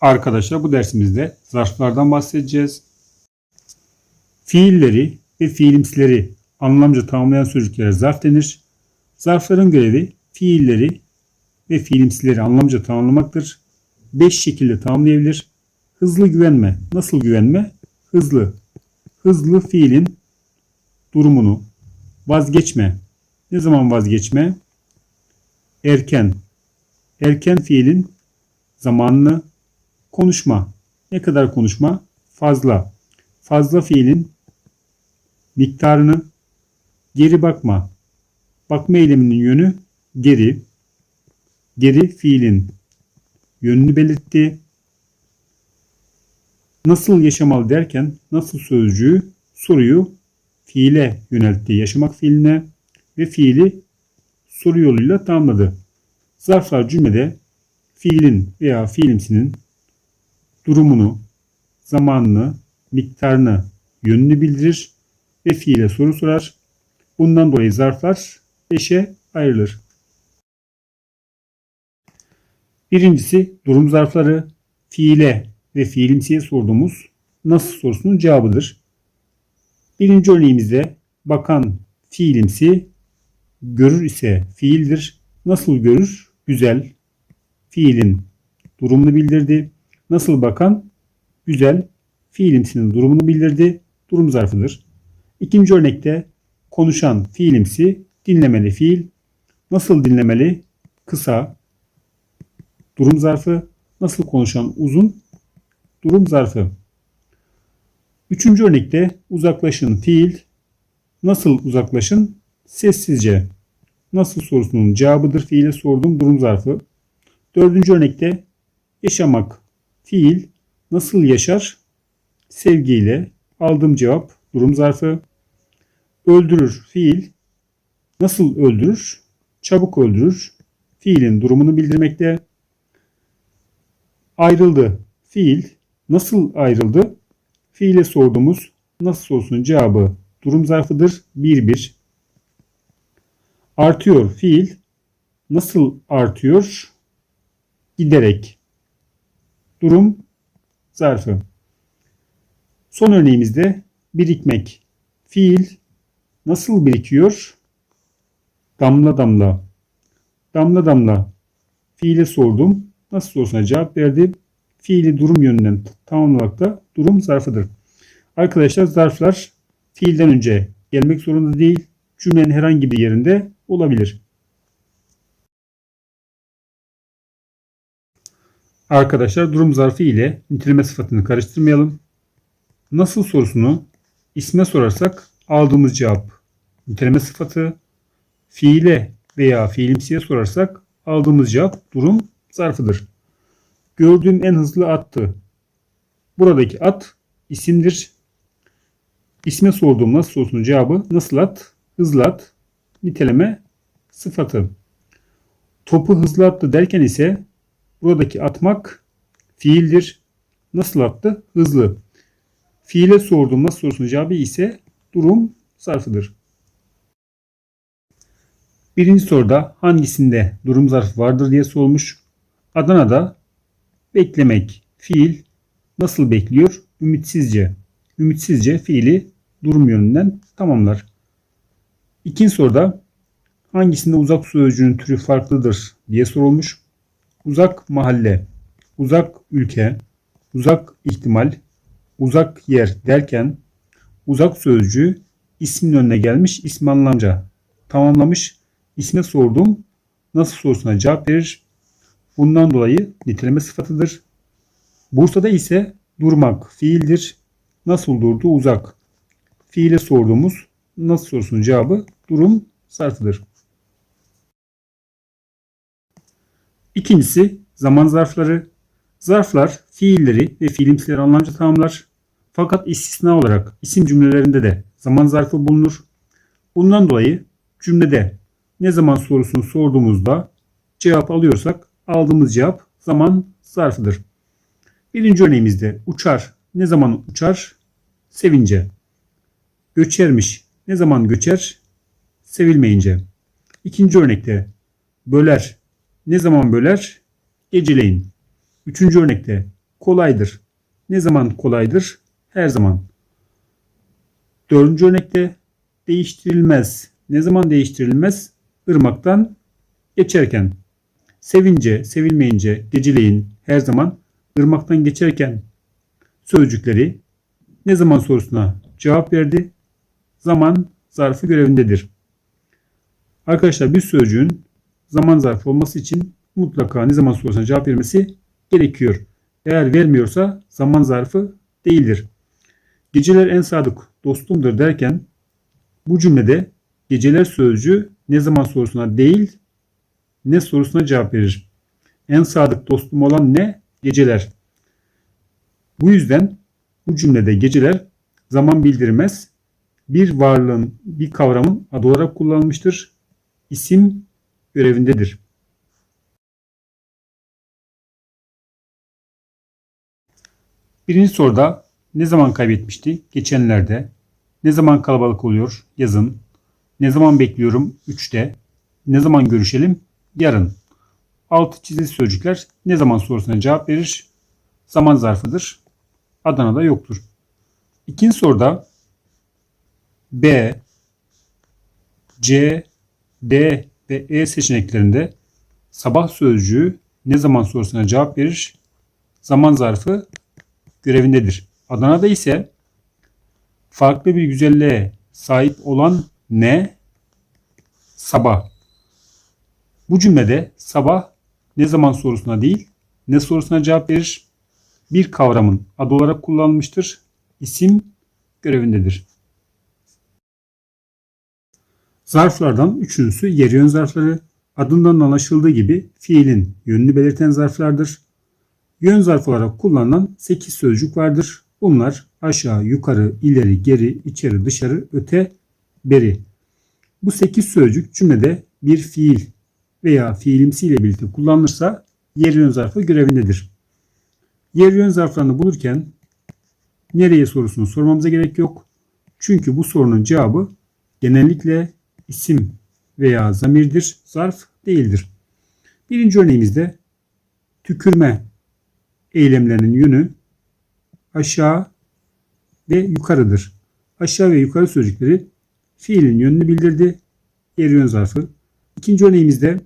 Arkadaşlar bu dersimizde zarflardan bahsedeceğiz. Fiilleri ve fiilimsileri anlamca tamamlayan sözcüklere zarf denir. Zarfların görevi fiilleri ve fiilimsileri anlamca tamamlamaktır. 5 şekilde tamamlayabilir. Hızlı güvenme. Nasıl güvenme? Hızlı. Hızlı fiilin durumunu. Vazgeçme. Ne zaman vazgeçme? Erken. Erken fiilin zamanını. Konuşma. Ne kadar konuşma? Fazla. Fazla fiilin miktarını. Geri bakma. Bakma eyleminin yönü geri. Geri fiilin yönünü belirtti. Nasıl yaşamalı derken nasıl sözcüğü soruyu fiile yöneltti. Yaşamak fiiline ve fiili soru yoluyla tamamladı. Zarflar cümlede fiilin veya fiilimsinin durumunu, zamanını, miktarını, yönünü bildirir ve fiile soru sorar. Bundan dolayı zarflar 5'e ayrılır. Birincisi durum zarfları fiile ve fiilimsiye sorduğumuz nasıl sorusunun cevabıdır. Birinci örneğimizde bakan fiilimsi görür ise fiildir. Nasıl görür? Güzel. Fiilin durumunu bildirdi. Nasıl bakan? Güzel. Fiilimsinin durumunu bildirdi. Durum zarfıdır. İkinci örnekte konuşan fiilimsi dinlemeli fiil. Nasıl dinlemeli? Kısa. Durum zarfı. Nasıl konuşan uzun? Durum zarfı. Üçüncü örnekte uzaklaşın fiil. Nasıl uzaklaşın? Sessizce. Nasıl sorusunun cevabıdır fiile sorduğum durum zarfı. Dördüncü örnekte yaşamak fiil. Nasıl yaşar? Sevgiyle. Aldığım cevap durum zarfı. Öldürür fiil. Nasıl öldürür? Çabuk öldürür. Fiilin durumunu bildirmekte. Ayrıldı fiil. Nasıl ayrıldı? Fiile sorduğumuz nasıl olsun cevabı durum zarfıdır. 1-1. Artıyor fiil. Nasıl artıyor? Giderek. Durum zarfı. Son örneğimizde birikmek. Fiil nasıl birikiyor? Damla damla. Damla damla. Fiile sordum. Nasıl sorusuna cevap verdi. Fiili durum yönünden tamamlamakta durum zarfıdır. Arkadaşlar zarflar fiilden önce gelmek zorunda değil. Cümlenin herhangi bir yerinde olabilir. Arkadaşlar durum zarfı ile niteleme sıfatını karıştırmayalım. Nasıl sorusunu isme sorarsak aldığımız cevap niteleme sıfatı, fiile veya fiilimsiye sorarsak aldığımız cevap durum zarfıdır. Gördüğüm en hızlı attı. Buradaki at isimdir. İsme sorduğum nasıl sorusunun cevabı nasıl at, hızlı at, niteleme sıfatı. Topu hızlı attı derken ise buradaki atmak fiildir. Nasıl attı? Hızlı. Fiile sorduğum nasıl sorusunun cevabı ise durum zarfıdır. Birinci soruda hangisinde durum zarfı vardır diye sormuş. Adana'da beklemek fiil nasıl bekliyor? Ümitsizce. Ümitsizce fiili durum yönünden tamamlar. İkinci soruda hangisinde uzak sözcüğünün türü farklıdır diye sorulmuş. Uzak mahalle, uzak ülke, uzak ihtimal, uzak yer derken uzak sözcüğü ismin önüne gelmiş ismi anlamca tamamlamış. İsme sordum. Nasıl sorusuna cevap verir. Bundan dolayı niteleme sıfatıdır. Bursa'da ise durmak fiildir. Nasıl durdu? Uzak. Fiile sorduğumuz nasıl sorusunun cevabı durum zarfıdır. İkincisi zaman zarfları. Zarflar fiilleri ve fiilimsileri anlamca tamamlar. Fakat istisna olarak isim cümlelerinde de zaman zarfı bulunur. Bundan dolayı cümlede ne zaman sorusunu sorduğumuzda cevap alıyorsak aldığımız cevap zaman zarfıdır. Birinci örneğimizde uçar. Ne zaman uçar? Sevince. Göçermiş. Ne zaman göçer? Sevilmeyince. İkinci örnekte böler. Ne zaman böler? Geceleyin. Üçüncü örnekte kolaydır. Ne zaman kolaydır? Her zaman. Dördüncü örnekte değiştirilmez. Ne zaman değiştirilmez? Irmaktan geçerken. Sevince, sevilmeyince, geceleyin, her zaman, ırmaktan geçerken sözcükleri ne zaman sorusuna cevap verdi. Zaman zarfı görevindedir. Arkadaşlar bir sözcüğün zaman zarfı olması için mutlaka ne zaman sorusuna cevap vermesi gerekiyor. Eğer vermiyorsa zaman zarfı değildir. Geceler en sadık dostumdur derken bu cümlede geceler sözcüğü ne zaman sorusuna değil ne sorusuna cevap verir. En sadık dostum olan ne? Geceler. Bu yüzden bu cümlede geceler zaman bildirmez. Bir varlığın, bir kavramın adı olarak kullanılmıştır. İsim görevindedir. Birinci soruda ne zaman kaybetmişti? Geçenlerde. Ne zaman kalabalık oluyor? Yazın. Ne zaman bekliyorum? 3'te. Ne zaman görüşelim? Yarın. Altı çizili sözcükler ne zaman sorusuna cevap verir? Zaman zarfıdır. Adana'da yoktur. İkinci soruda B, C, D ve E seçeneklerinde sabah sözcüğü ne zaman sorusuna cevap verir? Zaman zarfı görevindedir. Adana'da ise farklı bir güzelliğe sahip olan ne? Sabah. Bu cümlede sabah ne zaman sorusuna değil, ne sorusuna cevap verir? Bir kavramın adı olarak kullanılmıştır. İsim görevindedir. Zarflardan üçüncüsü yer yön zarfları. Adından anlaşıldığı gibi fiilin yönünü belirten zarflardır. Yön zarf olarak kullanılan 8 sözcük vardır. Bunlar aşağı, yukarı, ileri, geri, içeri, dışarı, öte, beri. Bu 8 sözcük cümlede bir fiil veya fiilimsiyle birlikte kullanılırsa yer yön zarfı görevindedir. Yer yön zarflarını bulurken nereye sorusunu sormamıza gerek yok. Çünkü bu sorunun cevabı genellikle isim veya zamirdir, zarf değildir. Birinci örneğimizde tükürme eylemlerinin yönü aşağı ve yukarıdır. Aşağı ve yukarı sözcükleri fiilin yönünü bildirdi. Yer yön zarfı. İkinci örneğimizde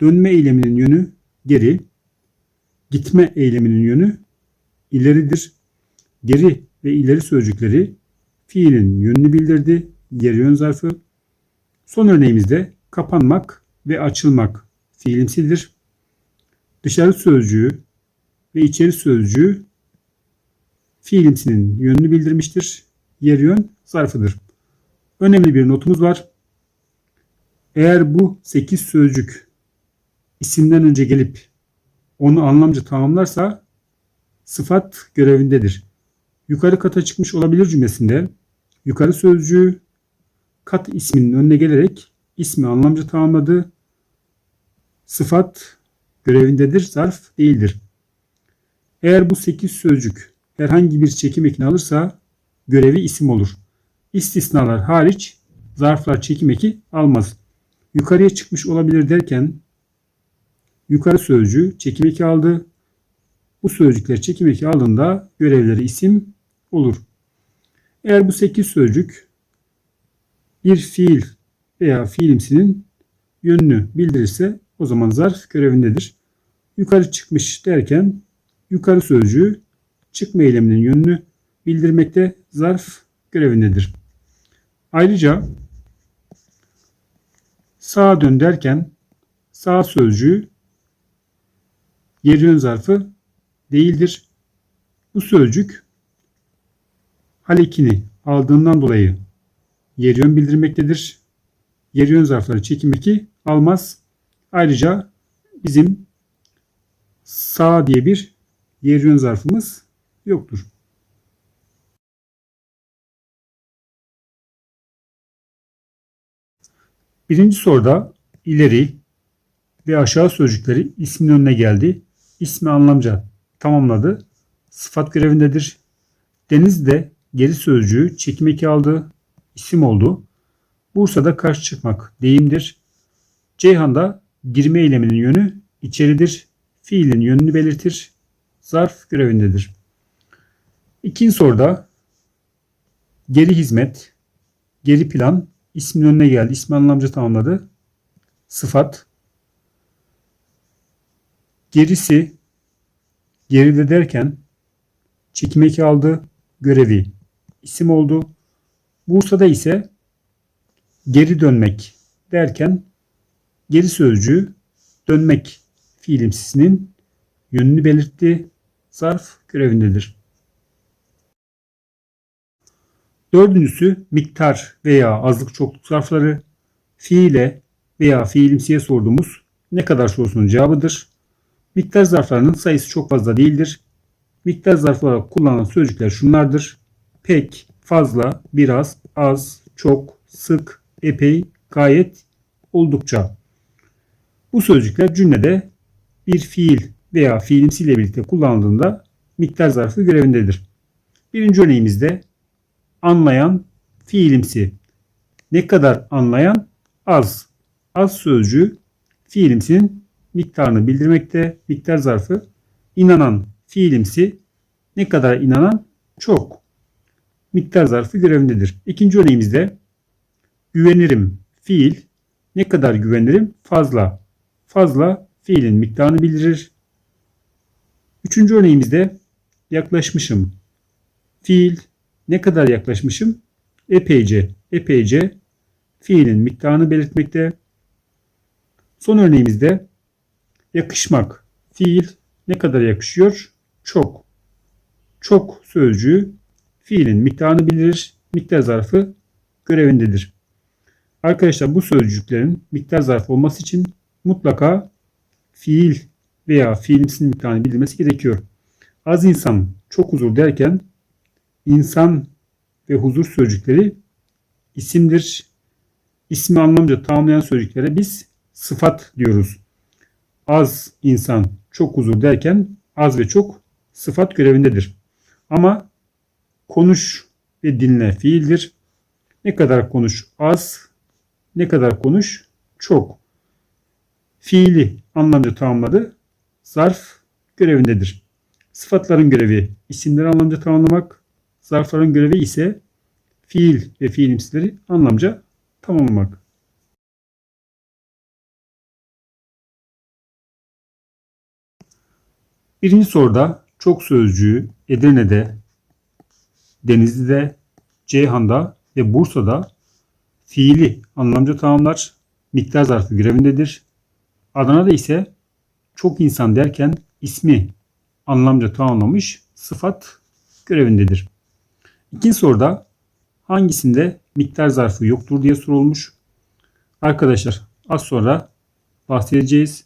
dönme eyleminin yönü geri, gitme eyleminin yönü ileridir. Geri ve ileri sözcükleri fiilin yönünü bildirdi. Yer yön zarfı. Son örneğimizde kapanmak ve açılmak fiilimsidir. Dışarı sözcüğü ve içeri sözcüğü fiilimsinin yönünü bildirmiştir. Yer yön zarfıdır. Önemli bir notumuz var. Eğer bu 8 sözcük isimden önce gelip onu anlamca tamamlarsa sıfat görevindedir. Yukarı kata çıkmış olabilir cümlesinde yukarı sözcüğü kat isminin önüne gelerek ismi anlamca tamamladı. Sıfat görevindedir, zarf değildir. Eğer bu 8 sözcük herhangi bir çekim ekini alırsa görevi isim olur. İstisnalar hariç zarflar çekim eki almaz. Yukarıya çıkmış olabilir derken yukarı sözcüğü çekim eki aldı. Bu sözcükler çekim eki aldığında görevleri isim olur. Eğer bu 8 sözcük bir fiil veya fiilimsinin yönünü bildirirse o zaman zarf görevindedir. Yukarı çıkmış derken yukarı sözcüğü çıkma eyleminin yönünü bildirmekte zarf görevindedir. Ayrıca sağa dön derken sağ sözcüğü yer yön zarfı değildir. Bu sözcük halekini aldığından dolayı yer yön bildirmektedir. Yer yön zarfları çekim eki almaz. Ayrıca bizim sağ diye bir yer yön zarfımız yoktur. Birinci soruda ileri ve aşağı sözcükleri ismin önüne geldi. İsmi anlamca tamamladı. Sıfat görevindedir. Deniz de geri sözcüğü çekim eki aldı. İsim oldu. Bursa'da karşı çıkmak deyimdir. Ceyhan'da girme eyleminin yönü içeridir. Fiilin yönünü belirtir. zarf görevindedir. İkinci soruda geri hizmet, geri plan ismin önüne geldi. İsmi anlamca tamamladı. Sıfat. Gerisi geride derken çekim eki aldı. Görevi isim oldu. Bursa'da ise geri dönmek derken geri sözcüğü dönmek fiilimsizinin yönünü belirtti. Zarf görevindedir. Dördüncüsü miktar veya azlık çokluk zarfları fiile veya fiilimsiye sorduğumuz ne kadar sorusunun cevabıdır. Miktar zarflarının sayısı çok fazla değildir. Miktar zarfı olarak kullanılan sözcükler şunlardır. Pek, fazla, biraz, az, çok, sık, epey, gayet, oldukça. Bu sözcükler cümlede bir fiil veya fiilimsiyle birlikte kullanıldığında miktar zarfı görevindedir. Birinci örneğimizde anlayan fiilimsi. Ne kadar anlayan? Az. Az sözcüğü fiilimsinin miktarını bildirmekte. Miktar zarfı inanan fiilimsi ne kadar inanan? Çok. Miktar zarfı görevindedir. İkinci örneğimizde güvenirim fiil ne kadar güvenirim? Fazla. Fazla fiilin miktarını bildirir. Üçüncü örneğimizde yaklaşmışım. Fiil ne kadar yaklaşmışım? Epeyce. Epeyce fiilin miktarını belirtmekte. Son örneğimizde yakışmak. Fiil ne kadar yakışıyor? Çok. Çok sözcüğü fiilin miktarını bildirir. Miktar zarfı görevindedir. Arkadaşlar bu sözcüklerin miktar zarfı olması için mutlaka fiil veya fiilimsinin miktarını bildirmesi gerekiyor. Az insan, çok huzur derken insan ve huzur sözcükleri isimdir. İsmi anlamca tamamlayan sözcüklere biz sıfat diyoruz. Az insan, çok huzur derken az ve çok sıfat görevindedir. Ama konuş ve dinle fiildir. Ne kadar konuş az, ne kadar konuş çok. Fiili anlamca tamamladı. Zarf görevindedir. Sıfatların görevi isimleri anlamca tamamlamak, zarfların görevi ise fiil ve fiilimsileri anlamca tamamlamak. Birinci soruda çok sözcüğü Edirne'de, Denizli'de, Ceyhan'da ve Bursa'da fiili anlamca tamamlar, miktar zarfı görevindedir. Adana'da ise çok insan derken ismi anlamca tamamlamış sıfat görevindedir. İkinci soruda hangisinde miktar zarfı yoktur diye sorulmuş. Arkadaşlar az sonra bahsedeceğiz.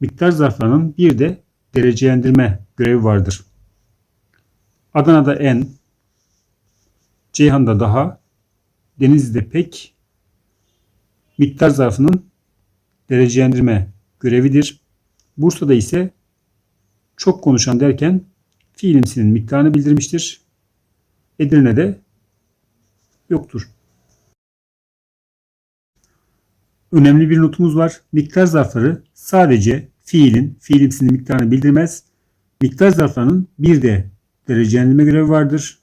Miktar zarflarının bir de derecelendirme görevi vardır. Adana'da en, Ceyhan'da daha, Denizli'de pek, miktar zarfının derecelendirme görevidir. Bursa'da ise çok konuşan derken fiilimsinin miktarını bildirmiştir. Edirne'de yoktur. Önemli bir notumuz var. Miktar zarfları sadece fiilin, fiilimsinin miktarını bildirmez. Miktar zarflarının bir de derecelendirme görevi vardır.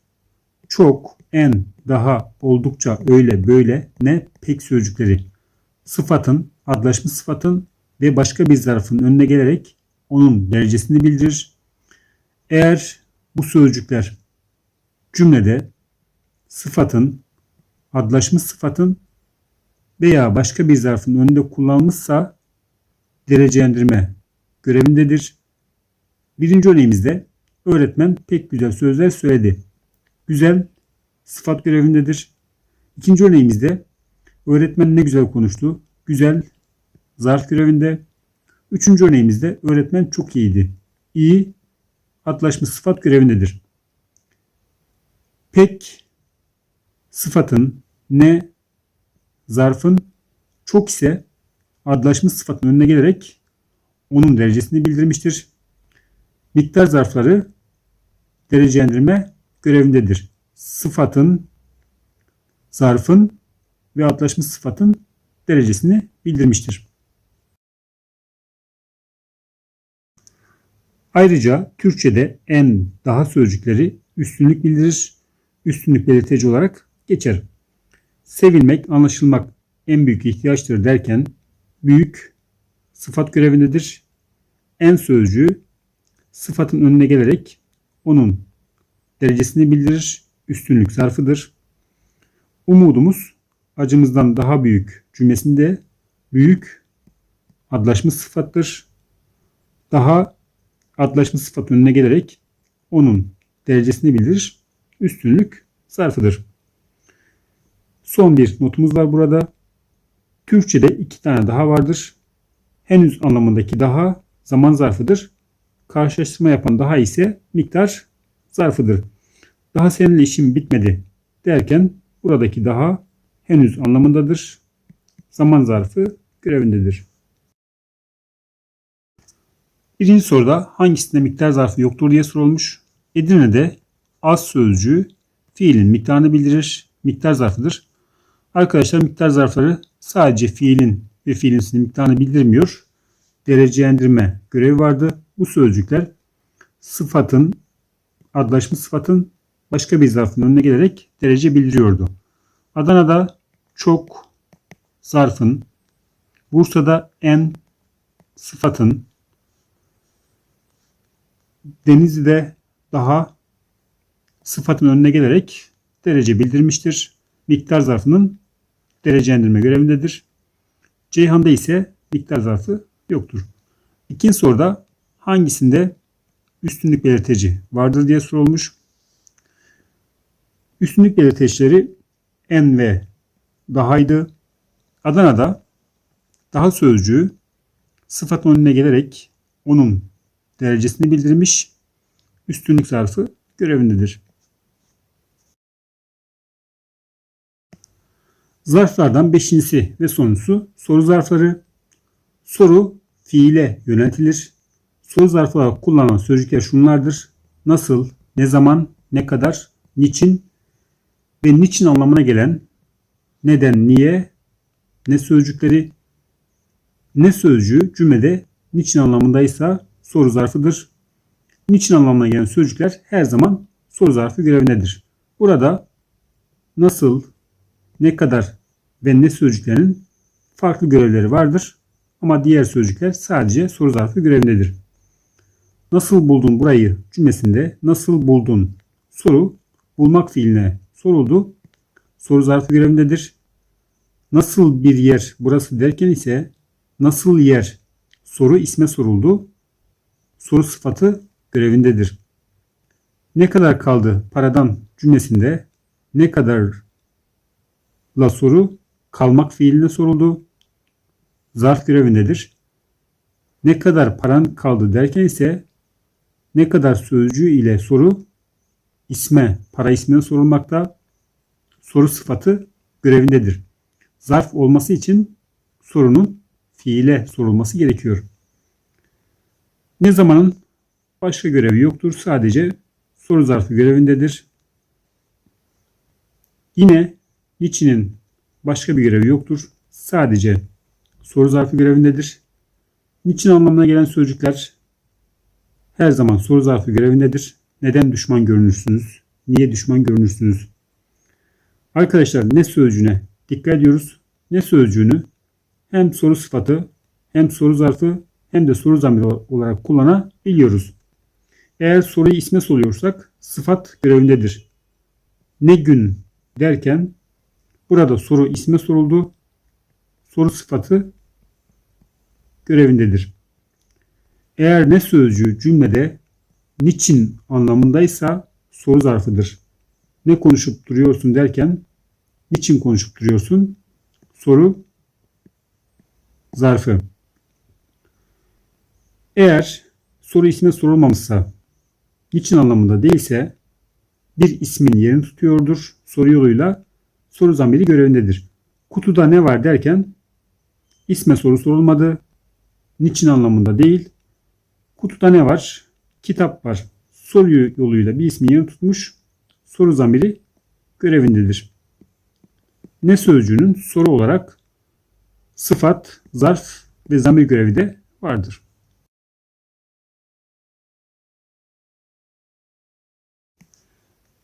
Çok, en, daha, oldukça, öyle, böyle, ne, pek sözcükleri sıfatın, adlaşmış sıfatın ve başka bir zarfın önüne gelerek onun derecesini bildirir. Eğer bu sözcükler cümlede sıfatın, adlaşmış sıfatın veya başka bir zarfın önünde kullanılmışsa derecelendirme görevindedir. Birinci örneğimizde öğretmen pek güzel sözler söyledi. Güzel sıfat görevindedir. İkinci örneğimizde öğretmen ne güzel konuştu. Güzel zarf görevinde. Üçüncü örneğimizde öğretmen çok iyiydi. İyi adlaşmış sıfat görevindedir. Pek sıfatın ne zarfın çok ise adlaşmış sıfatın önüne gelerek onun derecesini bildirmiştir. Miktar zarfları derecelendirme görevindedir. Sıfatın, zarfın ve adlaşmış sıfatın derecesini bildirmiştir. Ayrıca Türkçe'de en, daha sözcükleri üstünlük bildirir, üstünlük belirteci olarak geçer. Sevilmek, anlaşılmak en büyük ihtiyaçtır derken büyük sıfat görevindedir. En sözcüğü sıfatın önüne gelerek onun derecesini bildirir, üstünlük zarfıdır. Umudumuz acımızdan daha büyük cümlesinde büyük adlaşmış sıfattır. Daha adlaşmış sıfat önüne gelerek onun derecesini bildirir. Üstünlük zarfıdır. Son bir notumuz var burada. Türkçe'de iki tane daha vardır. Henüz anlamındaki daha zaman zarfıdır. Karşılaştırma yapan daha ise miktar zarfıdır. Daha seninle işim bitmedi derken buradaki daha henüz anlamındadır. Zaman zarfı görevindedir. Birinci soruda hangisinde miktar zarfı yoktur diye sorulmuş. Edirne'de az sözcüğü fiilin miktarını bildirir. Miktar zarfıdır. Arkadaşlar miktar zarfları sadece fiilin ve fiilin miktarını bildirmiyor. Derecelendirme görevi vardı. Bu sözcükler sıfatın, adlaşmış sıfatın başka bir zarfın önüne gelerek derece bildiriyordu. Adana'da çok zarfın, Bursa'da en sıfatın, Denizli'de daha sıfatın önüne gelerek derece bildirmiştir. Miktar zarfının derecelendirme görevindedir. Ceyhan'da ise miktar zarfı yoktur. İkinci soruda hangisinde üstünlük belirteci vardır diye sorulmuş. Üstünlük belirteçleri en ve dahaydı. Adana'da daha sözcüğü sıfatın önüne gelerek onun derecesini bildirmiş. Üstünlük zarfı görevindedir. Zarflardan beşincisi ve sonuncusu soru zarfları. Soru fiile yöneltilir. Soru zarfı olarak kullanılan sözcükler şunlardır. Nasıl, ne zaman, ne kadar, niçin ve niçin anlamına gelen neden, niye, ne sözcükleri, ne sözcüğü cümlede niçin anlamındaysa soru zarfıdır. Niçin anlamına gelen sözcükler her zaman soru zarfı görevindedir. Burada nasıl, ne kadar ve ne sözcüklerinin farklı görevleri vardır. Ama diğer sözcükler sadece soru zarfı görevindedir. Nasıl buldun burayı cümlesinde nasıl buldun soru bulmak fiiline soruldu. Soru zarfı görevindedir. Nasıl bir yer burası derken ise nasıl yer soru isme soruldu. Soru sıfatı görevindedir. Ne kadar kaldı paradan cümlesinde ne kadar la soru kalmak fiiline soruldu. Zarf görevindedir. Ne kadar paran kaldı derken ise ne kadar sözcüğü ile soru isme, para ismine sorulmakta. Soru sıfatı görevindedir. Zarf olması için sorunun fiile sorulması gerekiyor. Ne zamanın başka görevi yoktur. Sadece soru zarfı görevindedir. Yine niçinin başka bir görevi yoktur. Sadece soru zarfı görevindedir. Niçin anlamına gelen sözcükler her zaman soru zarfı görevindedir. Neden düşman görünürsünüz? Niye düşman görünürsünüz? Arkadaşlar ne sözcüğüne dikkat ediyoruz. Ne sözcüğünü hem soru sıfatı hem soru zarfı hem de soru zamiri olarak kullanabiliyoruz. Eğer soruyu isme soruyorsak sıfat görevindedir. Ne gün derken burada soru isme soruldu. Soru sıfatı görevindedir. Eğer ne sözcüğü cümlede niçin anlamındaysa soru zarfıdır. Ne konuşup duruyorsun derken niçin konuşup duruyorsun? Soru zarfı. Eğer soru isme sorulmamışsa niçin anlamında değilse bir ismin yerini tutuyordur. Soru yoluyla soru zamiri görevindedir. Kutuda ne var derken isme soru sorulmadı. Niçin anlamında değil. Kutuda ne var? kitap var. Soru yoluyla bir ismi yanı tutmuş. Soru zamiri görevindedir. Ne sözcüğünün soru olarak sıfat, zarf ve zamir görevi de vardır.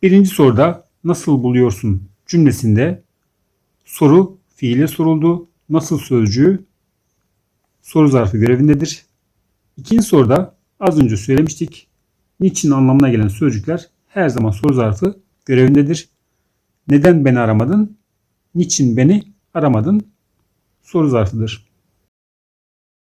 Birinci soruda nasıl buluyorsun cümlesinde soru fiile soruldu. Nasıl sözcüğü soru zarfı görevindedir. İkinci soruda az önce söylemiştik. Niçin anlamına gelen sözcükler her zaman soru zarfı görevindedir. Neden beni aramadın? Niçin beni aramadın? Soru zarfıdır.